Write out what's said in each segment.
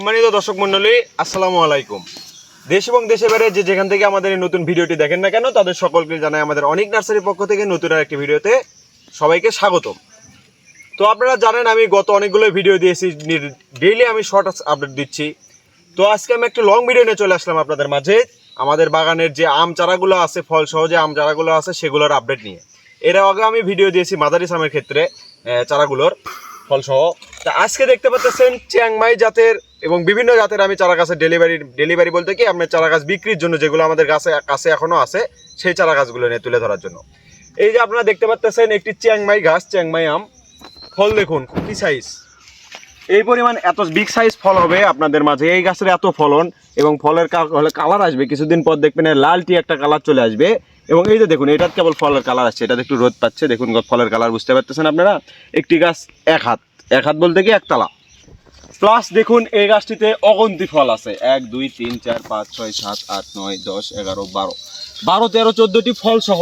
সম্মানিত দর্শক মন্ডলী আসসালামু আলাইকুম। দেশ এবং দেশে বাইরে যে যেখান থেকে আমাদের এই নতুন ভিডিওটি দেখেন না কেন, তাদের সকলকে জানাই আমাদের অনেক নার্সারির পক্ষ থেকে নতুন আর একটি ভিডিওতে সবাইকে স্বাগতম। তো আপনারা জানেন, আমি গত অনেকগুলো ভিডিও দিয়েছি ডেইলি আমি শর্ট আপডেট দিচ্ছি। তো আজকে আমি একটা লং ভিডিও নিয়ে চলে আসলাম আপনাদের মাঝে। আমাদের বাগানের যে আম চারাগুলো আছে, ফল সহ যে আম চারাগুলো আছে, সেগুলোর আপডেট নিয়ে। এর আগে আমি ভিডিও দিয়েছি মাদারিস আমের ক্ষেত্রে চারাগুলোর। ফল সহ তা আজকে দেখতে পাচ্ছেন চিয়াংমাই জাতের এবং বিভিন্ন জাতের আমি চারা গাছের ডেলিভারি ডেলিভারি বলতে কি আপনার চারা গাছ বিক্রির জন্য যেগুলো আমাদের গাছে, কাছে এখনও আছে, সেই চারা গাছগুলো নিয়ে তুলে ধরার জন্য। এই যে আপনারা দেখতে পাচ্ছেন একটি চিয়াংমাই গাছ চিয়াংমাই আম। ফল দেখুন, কি সাইজ এই পরিমাণ এত বিগ সাইজ ফল হবে আপনাদের মাঝে। এই গাছের এত ফলন এবং ফলের কালার আসবে। কিছুদিন পর দেখবেন লালটি একটা কালার চলে আসবে। এবং এই যে দেখুন, এটার কেবল ফলের কালার আসছে এটা একটু রোদ পাচ্ছে, দেখুন ফলের কালার বুঝতে পারতেছেন আপনারা? একটি গাছ এক হাত এক হাত বলতে কি একতলা। প্লাস দেখুন, এই গাছটিতে অগন্তি ফল আছে। এক, দুই, তিন, চার, পাঁচ, ছয়, সাত, আট, নয়, দশ, এগারো, বারো। বারো, তেরো, চোদ্দটি ফল সহ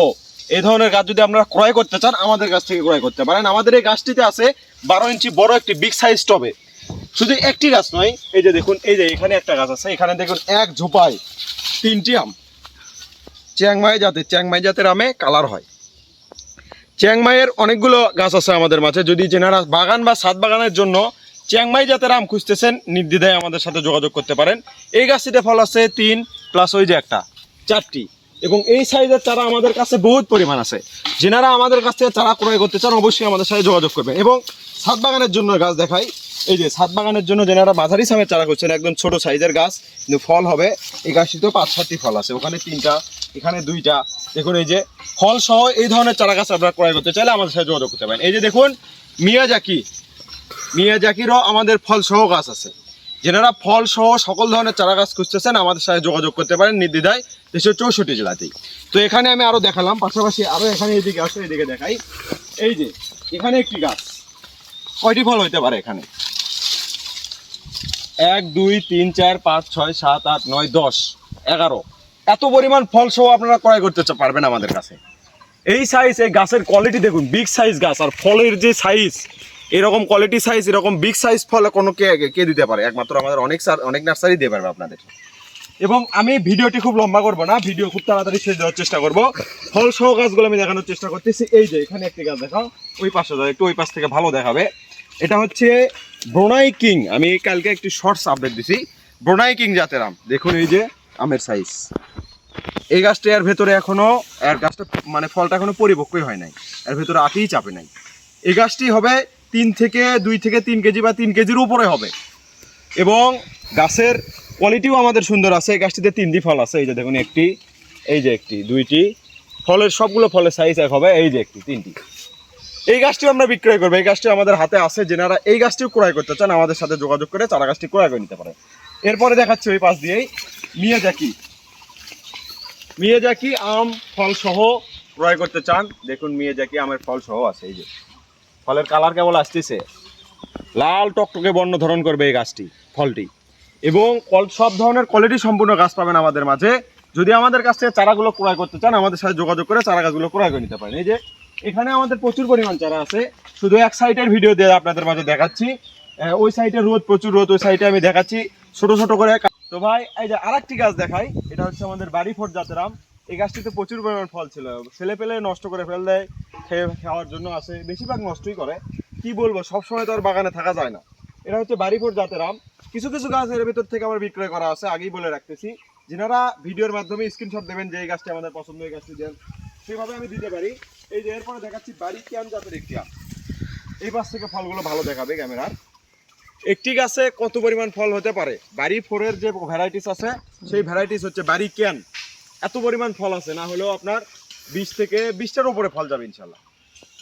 এই ধরনের গাছ যদি আপনারা ক্রয় করতে চান, আমাদের কাছ থেকে ক্রয় করতে পারেন। আমাদের এই গাছটিতে আছে বারো ইঞ্চি বড় একটি বিগ সাইজ টবে শুধু একটি গাছ নয়, এই যে দেখুন, এই যে এখানে একটা গাছ আছে। এখানে দেখুন, এক ঝোপায় তিনটি আম। চিয়াংমাই জাতের চিয়াংমাই জাতের আমে কালার হয়। চিয়াংমাইয়ের অনেকগুলো গাছ আছে আমাদের মাঝে। যদি যেনারা বাগান বা ছাদ বাগানের জন্য চ্যাংমাই জাতের আম খুঁজতেছেন, নির্দ্বিধায় আমাদের সাথে যোগাযোগ করতে পারেন। এই গাছটিতে ফল আছে তিন প্লাস ওই যে একটা, চারটি। এবং এই সাইজের চারা আমাদের কাছে বহুত পরিমাণ আছে। যেনারা আমাদের কাছ থেকে চারা ক্রয় করতে চান, অবশ্যই আমাদের সাথে যোগাযোগ করবেন। এবং ছাদ বাগানের জন্য গাছ দেখাই। এই যে ছাদ বাগানের জন্য যেনারা মাঝারি সামের চারা করছেন একদম ছোট সাইজের গাছ, কিন্তু ফল হবে। এই গাছটিতেও পাঁচ সাতটি ফল আছে। ওখানে তিনটা এখানে দুইটা। দেখুন এই যে ফল সহ এই ধরনের চারা গাছ আপনারা ক্রয় করতে চাইলে আমাদের সাথে যোগাযোগ করতে পারেন। এই যে দেখুন, মিয়াজাকি। মিয়াজাকিরও আমাদের ফল সহ গাছ আছে। যেনারা ফল সহ সকল ধরনের চারা গাছ খুঁজতেছেন, আমাদের সাথে যোগাযোগ করতে পারেন নির্দ্বিধায় দেশের চৌষট্টি জেলাতেই। তো এখানে আমি আরও দেখালাম, পাশাপাশি আরও এখানে এদিকে আসো এদিকে দেখাই। এই যে, এখানে একটি গাছ। কয়টি ফল হইতে পারে এখানে? এক, দুই, তিন, চার, পাঁচ, ছয়, সাত, আট, নয়, দশ, এগারো। এত পরিমাণ ফল সহ আপনারা ক্রয় করতে পারবেন আমাদের কাছে। এই সাইজ এই গাছের কোয়ালিটি দেখুন বিগ সাইজ গাছ, আর ফলের যে সাইজ এরকম কোয়ালিটি সাইজ এরকম বিগ সাইজ ফল কোনো কে কে দিতে পারে? একমাত্র আমাদের অনেক সার অনেক নার্সারি দিতে পারবে আপনাদের। এবং আমি ভিডিওটি খুব লম্বা করব না, ভিডিও খুব তাড়াতাড়ি শেষ দেওয়ার চেষ্টা করব। ফল সহ গাছগুলো আমি দেখানোর চেষ্টা করতেছি। এই যে, এখানে একটি গাছ দেখাও, ওই পাশে যাও একটু ওই পাশ থেকে ভালো দেখাবে। এটা হচ্ছে ব্রোনাই কিং আমি কালকে একটি শর্টস আপডেট দিছি। ব্রোনাই কিং জাতের আম। দেখুন এই যে, আমের সাইজ এই গাছটা এর ভেতরে এখনও, এর গাছটা মানে ফলটা এখনও পরিপক্কই হয় নাই। এর ভেতরে আটিই চাপে নাই। এই গাছটি হবে তিন থেকে দুই থেকে তিন কেজি বা তিন কেজির উপরে হবে। এবং গাছের কোয়ালিটিও আমাদের সুন্দর আছে। এই গাছটিতে তিনটি ফল আছে। এই যে দেখুন একটি, এই যে একটি, দুইটি। ফলের সবগুলো ফলের সাইজ এক হবে। এই যে একটি, তিনটি। এই গাছটিও আমরা বিক্রয় করব। এই গাছটি আমাদের হাতে আছে। যেনারা এই গাছটিও ক্রয় করতে চান, আমাদের সাথে যোগাযোগ করে চারা গাছটি ক্রয় করে নিতে পারে এরপরে দেখাচ্ছি ওই পাশ দিয়েই। মিয়াজাকি মিয়াজাকি আম ফল সহ ক্রয় করতে চান, দেখুন মিয়াজাকি আমের ফল সহ আছে, এই যে। ফলের কালার কেবল আসতেছে। লাল টকটকে বর্ণ ধারণ করবে এই গাছটি, ফলটি। এবং কল- সব ধরনের কোয়ালিটি সম্পূর্ণ গাছ পাবেন আমাদের মাঝে। যদি আমাদের কাছ থেকে চারাগুলো ক্রয় করতে চান, আমাদের সাথে যোগাযোগ করে চারা গাছগুলো ক্রয় করে নিতে পারেন। এই যে, এখানে আমাদের প্রচুর পরিমাণ চারা আছে। শুধু এক সাইডের ভিডিও দিয়ে আপনাদের মাঝে দেখাচ্ছি। ওই সাইডে রোদ, প্রচুর রোদ, ওই সাইডে আমি দেখাচ্ছি। ছোট ছোট করে তো ভাই, এই যে আরেকটি গাছ দেখাই, এটা হচ্ছে আমাদের বাড়ি ফোর জাতের এই গাছটিতে প্রচুর পরিমাণ ফল ছিল। ছেলে পেলে নষ্ট করে ফেল দেয়, খেয়ে খাওয়ার জন্য আসে, বেশিরভাগ নষ্টই করে। কি বলব, সবসময় তো আর বাগানে থাকা যায় না। এটা হচ্ছে বাড়িপুর জাতের আম কিছু কিছু গাছ এর ভিতর থেকে আমার বিক্রয় করা আছে, আগেই বলে রাখতেছি। যেনারা ভিডিওর মাধ্যমে স্ক্রিনশট দেবেন যে এই গাছটি আমাদের পছন্দ, এই গাছটি দেন, সেভাবে আমি দিতে পারি। এই যে এরপরে দেখাচ্ছি বাড়ি কিয়াম জাতের একটি আম। এই পাশ থেকে ফলগুলো ভালো দেখাবে ক্যামেরার। একটি গাছে কত পরিমাণ ফল হতে পারে? বাড়ি ফোরের যে ভ্যারাইটিস আছে, সেই ভ্যারাইটিস হচ্ছে বাড়ি ক্যান এত পরিমাণ ফল আছে, না হলেও আপনার বিশ থেকে বিশটার উপরে ফল যাবে ইনশাল্লাহ।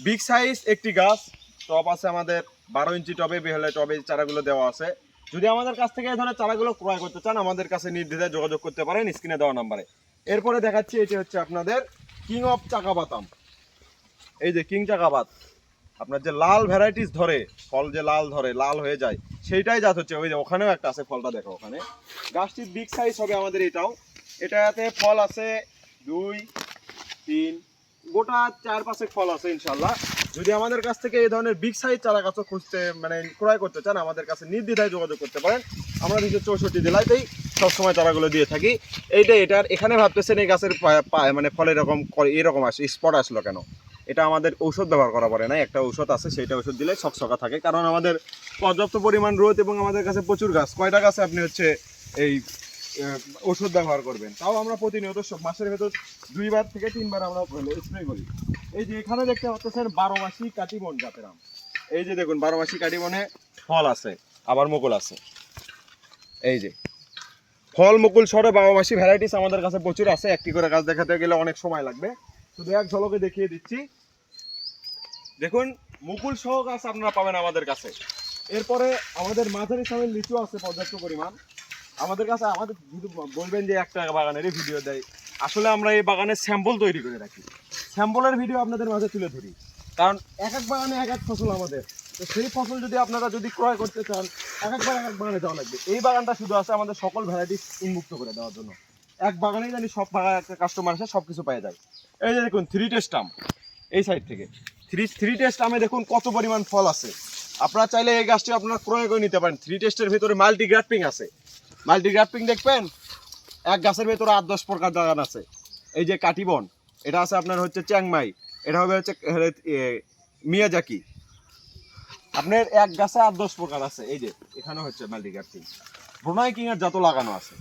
বিগ সাইজ একটি গাছ, টব আছে আমাদের বারো ইঞ্চি টবে, বেহলে টবে চারাগুলো দেওয়া আছে। যদি আমাদের কাছ থেকে এই ধরনের চারাগুলো ক্রয় করতে চান, আমাদের কাছে নির্দ্বিধায় যোগাযোগ করতে পারেন স্ক্রিনে দেওয়া নাম্বারে। এরপরে দেখাচ্ছি, এটি হচ্ছে আপনাদের কিং অফ চাকাবাতাম এই যে কিং চাকাবাত আপনার যে লাল ভ্যারাইটিস ধরে, ফল যে লাল ধরে, লাল হয়ে যায়, সেইটাই জাত হচ্ছে। ওই যে ওখানেও একটা আছে, ফলটা দেখো ওখানে। গাছটির বিগ সাইজ হবে আমাদের এটাও। এটাতে ফল আছে দুই, তিন, গোটা চার পাঁচে ফল আছে ইনশাল্লাহ যদি আমাদের কাছ থেকে এই ধরনের বিগ সাইজ চারা গাছও খুঁজতে মানে ক্রয় করতে চান, আমাদের কাছে নির্দ্বিধায় যোগাযোগ করতে পারেন। আমরা দেশের চৌষট্টি জেলাতেই সবসময় চারাগুলো দিয়ে থাকি। এইটা এটার, এখানে ভাবতেছেন এই গাছের মানে ফল এরকম এরকম আসে স্পট আসলো কেন? এটা আমাদের ঔষধ ব্যবহার করা পড়ে না, একটা ঔষধ আছে, সেইটা ঔষধ দিলে ছকছকা থাকে। কারণ আমাদের পর্যাপ্ত পরিমাণ রোদ এবং আমাদের কাছে প্রচুর গাছ, কয়টা গাছে আপনি হচ্ছে এই ওষুধ ব্যবহার করবেন? তাও আমরা প্রতিনিয়ত মাসের ভেতর দুইবার থেকে তিনবার আমরা স্প্রে করি। এই যে এখানে দেখতে পাচ্ছেন বারো মাসি কাটিমন জাতের আম। এই যে দেখুন বারো মাসি কাটিমনে ফল আছে, আবার মুকুল আছে। এই যে, ফল, মুকুল সরে বারো মাসি ভ্যারাইটিস আমাদের কাছে প্রচুর আছে, একটি করে গাছ দেখাতে গেলে অনেক সময় লাগবে। শুধু এক ঝলকে দেখিয়ে দিচ্ছি। দেখুন, মুকুল সহ গাছ আপনারা পাবেন আমাদের কাছে। এরপরে আমাদের মাঝারি সামের লিচু আছে পর্যাপ্ত পরিমাণ। আমাদের কাছে, আমাদের বলবেন যে একটা বাগানেরই ভিডিও দেয়। আসলে আমরা এই বাগানের স্যাম্পল তৈরি করে রাখি। স্যাম্পলের ভিডিও আপনাদের মাঝে তুলে ধরি। কারণ এক এক বাগানে এক এক ফসল আমাদের। তো সেই ফসল যদি আপনারা যদি ক্রয় করতে চান, এক একবার এক এক বাগানে যাওয়া লাগবে। এই বাগানটা শুধু আছে আমাদের সকল ভ্যারাইটিস উন্মুক্ত করে দেওয়ার জন্য। এক বাগানেই জানি সব কাস্টমার আসে সব কিছু পেয়ে যায়। এই যে দেখুন থ্রি টেস্ট আম। এই সাইড থেকে। থ্রি থ্রি টেস্ট আমে দেখুন কত পরিমাণ ফল আছে। আপনারা চাইলে এই গাছটি আপনারা ক্রয় করে নিতে পারেন। থ্রি টেস্টের ভিতরে মাল্টি গ্রাফটিং আছে। মাল্টি গ্রাফটিং দেখবেন, এক গাছের ভেতরে আট দশ প্রকার বাগান আছে। এই যে কাটিবন, এটা আছে আপনার হচ্ছে চ্যাংমাই, এটা হবে হচ্ছে মিয়াজাকি। আপনার এক গাছে আট দশ প্রকার আছে। এই যে এখানে হচ্ছে মাল্টি গ্রাফটিং এর জাত লাগানো আছে।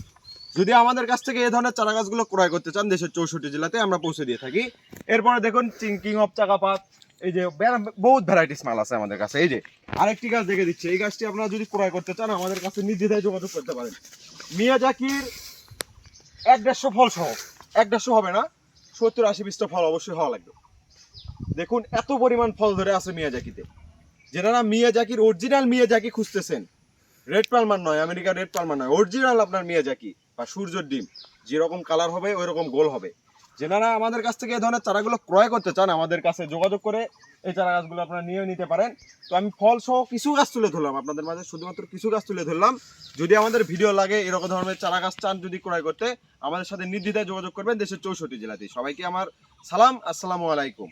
যদি আমাদের কাছ থেকে এই ধরনের চারা গাছগুলো ক্রয় করতে চান দেশের চৌষট্টি জেলাতে, আমরা পৌঁছে দিয়ে থাকি। এরপরে দেখুন কিং অফ চাকাপাত এই যে বহুত ভ্যারাইটিস মাল আছে আমাদের কাছে, এই যে। আরেকটি গাছ দেখে দিচ্ছে, এই গাছটি আপনারা যদি ক্রয় করতে চান, আমাদের কাছে নির্দ্বিধায় যোগাযোগ করতে পারেন। মিয়া জাকির, এক দেড়শো ফল সহ, এক দেড়শো হবে না, সত্তর আশি বিশটা ফল অবশ্যই হওয়া লাগবে। দেখুন, এত পরিমাণ ফল ধরে আছে মিয়াজাকিতে যেনারা মিয়াজাকির অরিজিনাল মিয়া জাকি খুঁজতেছেন। রেড পালমার নয়, আমেরিকার রেড পালমার নয়, অরিজিনাল আপনার মিয়াজাকি বা সূর্যের ডিম, যেরকম কালার হবে ওই রকম গোল হবে। যেনারা আমাদের কাছ থেকে এই ধরনের চারাগুলো ক্রয় করতে চান, আমাদের কাছে যোগাযোগ করে এই চারা গাছগুলো আপনারা নিয়ে নিতে পারেন। তো আমি ফল সহ কিছু গাছ তুলে ধরলাম, আপনাদের মাঝে শুধুমাত্র কিছু গাছ তুলে ধরলাম। যদি আমাদের ভিডিও লাগে, এরকম ধরনের চারা গাছ চান যদি ক্রয় করতে, আমাদের সাথে নির্দ্বিধায় যোগাযোগ করবেন দেশের চৌষট্টি জেলাতেই। সবাইকে আমার সালাম, আসসালামু আলাইকুম।